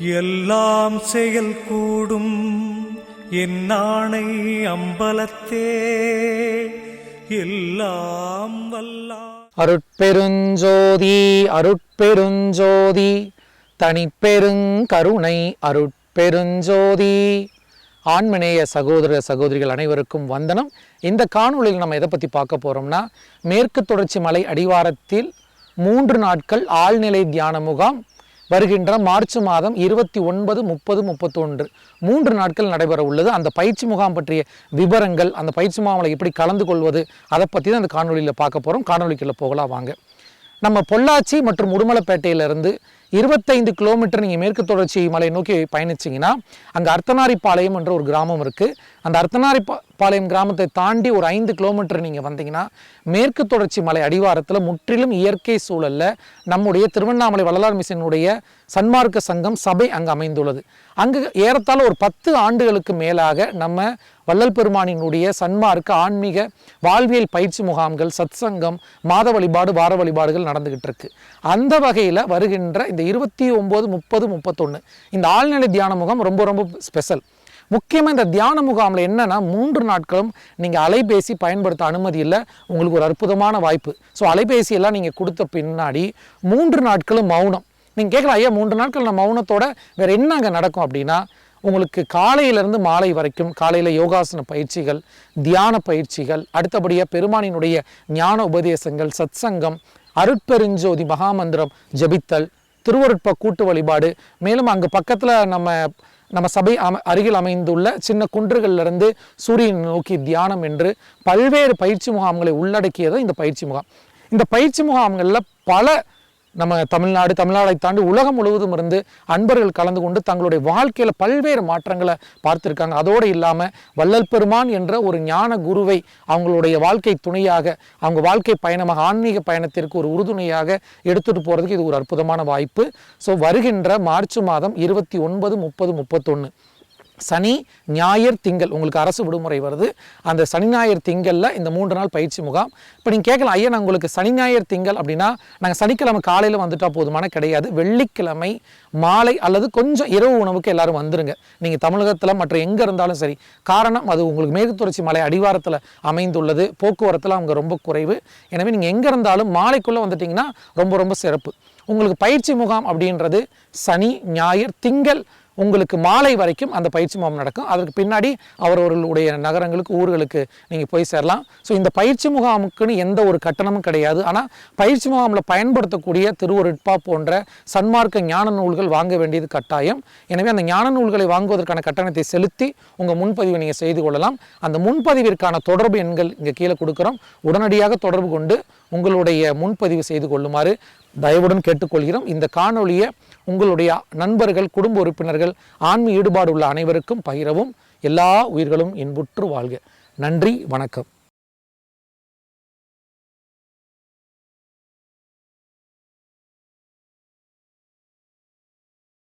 எல்லாம் செயல் கூடும். என் அம்பலத்தே. எல்லாம் வல்லா அருட்பெருஞ்சோதி அருட்பெருஞ்சோதி தனிப்பெருங்கருணை அருட்பெருஞ்சோதி. ஆண்மநேய சகோதர சகோதரிகள் அனைவருக்கும் வந்தனம். இந்த காணொளியில் நம்ம எதை பற்றி பார்க்க போகிறோம்னா மேற்கு தொடர்ச்சி மலை அடிவாரத்தில் மூன்று நாட்கள் ஆழ்நிலை தியான முகாம் வருகின்ற மார்ச் மாதம் இருபத்தி ஒன்பது முப்பது முப்பத்தொன்று. மூன்று நாட்கள் நடைபெற உள்ளது. அந்த பயிற்சி முகாம் பற்றிய விவரங்கள் அந்த பயிற்சி முகாமில் எப்படி கலந்து கொள்வது அதை பற்றி தான் அந்த காணொலியில் பார்க்க போகிறோம் காணொலிக்குள்ளே போகலாம் வாங்க. நம்ம பொள்ளாச்சி மற்றும் உடுமலைப்பேட்டையிலிருந்து இருபத்தைந்து கிலோமீட்டர் நீங்கள் மேற்கு தொடர்ச்சி மலை நோக்கி பயணிச்சிங்கன்னா அங்கே அர்த்தனாரிப்பாளையம் என்ற ஒரு கிராமம் இருக்குது அந்த அர்த்தனாரி பாளையம் கிராமத்தை தாண்டி ஒரு ஐந்து கிலோமீட்டர் நீங்கள் வந்தீங்கன்னா மேற்கு தொடர்ச்சி மலை அடிவாரத்தில் முற்றிலும் இயற்கை சூழலில் நம்முடைய திருவண்ணாமலை வள்ளலார் மிஷனுடைய சன்மார்க்க சங்கம் சபை அங்கே அமைந்துள்ளது. அங்கு ஏறத்தாழ ஒரு பத்து ஆண்டுகளுக்கு மேலாக நம்ம வள்ளல் பெருமானினுடைய சன்மார்க்க ஆன்மீக வாழ்வியல் பயிற்சி முகாம்கள் சத் சங்கம் மாத வழிபாடு வார வழிபாடுகள் நடந்துகிட்டு இருக்கு அந்த வகையில் வருகின்ற இந்த இருபத்தி ஒம்பது முப்பது முப்பத்தொன்று இந்த ஆழ்நிலை தியான முகாம் ரொம்ப ரொம்ப ஸ்பெஷல் முக்கியமாக இந்த தியான முகாமில் என்னென்னா மூன்று நாட்களும் நீங்கள் அலைபேசி பயன்படுத்த அனுமதி இல்லை. உங்களுக்கு ஒரு அற்புதமான வாய்ப்பு. ஸோ அலைபேசியெல்லாம் நீங்கள் கொடுத்த பின்னாடி மூன்று நாட்களும் மௌனம். நீங்கள் கேட்கலாம் ஐயா மூன்று நாட்கள் நான் மௌனத்தோட வேறு என்ன அங்கே நடக்கும்? அப்படின்னா உங்களுக்கு காலையிலேருந்து மாலை வரைக்கும் காலையில் யோகாசன பயிற்சிகள் தியான பயிற்சிகள் அடுத்தபடியாக பெருமானினுடைய ஞான உபதேசங்கள் சத்சங்கம் அருட்பெருஞ்சோதி மகாமந்திரம் ஜெபித்தல் திருவருட்ப கூட்டு வழிபாடு. மேலும் அங்கே பக்கத்தில் நம்ம நம்ம சபை அம அருகில் அமைந்துள்ள சின்ன குன்றுகளிலிருந்து சூரியனை நோக்கி தியானம் என்று பல்வேறு பயிற்சி முகாம்களை உள்ளடக்கியது இந்த பயிற்சி முகாம். இந்த பயிற்சி முகாம்களில் பல நம்ம தமிழ்நாடு தமிழ்நாடை தாண்டி உலகம் முழுவதும் இருந்து அன்பர்கள் கலந்து கொண்டு தங்களுடைய வாழ்க்கையில் பல்வேறு மாற்றங்களை பார்த்துருக்காங்க. அதோடு இல்லாமல் வள்ளல் பெருமான் என்ற ஒரு ஞான குருவை அவங்களுடைய வாழ்க்கை துணையாக அவங்க வாழ்க்கை பயணமாக ஆன்மீக பயணத்திற்கு ஒரு உறுதுணையாக எடுத்துகிட்டு போகிறதுக்கு இது ஒரு அற்புதமான வாய்ப்பு. ஸோ வருகின்ற மார்ச் மாதம் இருபத்தி ஒன்பது முப்பது முப்பத்தொன்று சனி ஞாயிறு திங்கள். உங்களுக்கு அரசு விடுமுறை வருது. அந்த சனி ஞாயிறு திங்களில் இந்த மூன்று நாள் பயிற்சி முகாம். இப்போ நீங்கள் கேட்கலாம் ஐயா நான் உங்களுக்கு சனி ஞாயிறு திங்கள் அப்படின்னா நாங்கள் சனிக்கிழமை காலையில் வந்துட்டால் போதுமான கிடையாது. வெள்ளிக்கிழமை மாலை அல்லது கொஞ்சம் இரவு உணவுக்கு எல்லாரும் வந்துருங்க. நீங்கள் தமிழகத்தில் மற்ற எங்கே இருந்தாலும் சரி. காரணம் அது உங்களுக்கு மேற்குடர்ச்சி மலை அடிவாரத்தில் அமைந்துள்ளது. போக்குவரத்தில் அவங்க ரொம்ப குறைவு. எனவே நீங்கள் எங்கே இருந்தாலும் மாலைக்குள்ளே வந்துட்டிங்கன்னா ரொம்ப ரொம்ப சிறப்பு. உங்களுக்கு பயிற்சி முகாம் அப்படின்றது சனி ஞாயிறு திங்கள் உங்களுக்கு மாலை வரைக்கும் அந்த பயிற்சி முகாம் நடக்கும். அதற்கு பின்னாடி அவரவர்களுடைய நகரங்களுக்கு ஊர்களுக்கு நீங்கள் போய் சேரலாம். ஸோ இந்த பயிற்சி முகாமுக்குன்னு எந்த ஒரு கட்டணமும் கிடையாது. ஆனால் பயிற்சி முகாமில் பயன்படுத்தக்கூடிய திருவருட்பா போன்ற சன்மார்க்க ஞான நூல்கள் வாங்க வேண்டியது கட்டாயம். எனவே அந்த ஞான நூல்களை வாங்குவதற்கான கட்டணத்தை செலுத்தி உங்கள் முன்பதிவை நீங்கள் செய்து கொள்ளலாம். அந்த முன்பதிவிற்கான தொடர்பு எண்கள் இங்கே கீழே கொடுக்குறோம். உடனடியாக தொடர்பு கொண்டு உங்களுடைய முன்பதிவு செய்து கொள்ளுமாறு தயவுடன் கேட்டுக்கொள்கிறோம். இந்த காணொளியை உங்களுடைய நண்பர்கள் குடும்ப உறுப்பினர்கள் ஆன்மீக ஈடுபாடு உள்ள அனைவருக்கும் பகிரவும். எல்லா உயிர்களும் இன்புற்று வாழ்க. நன்றி வணக்கம்.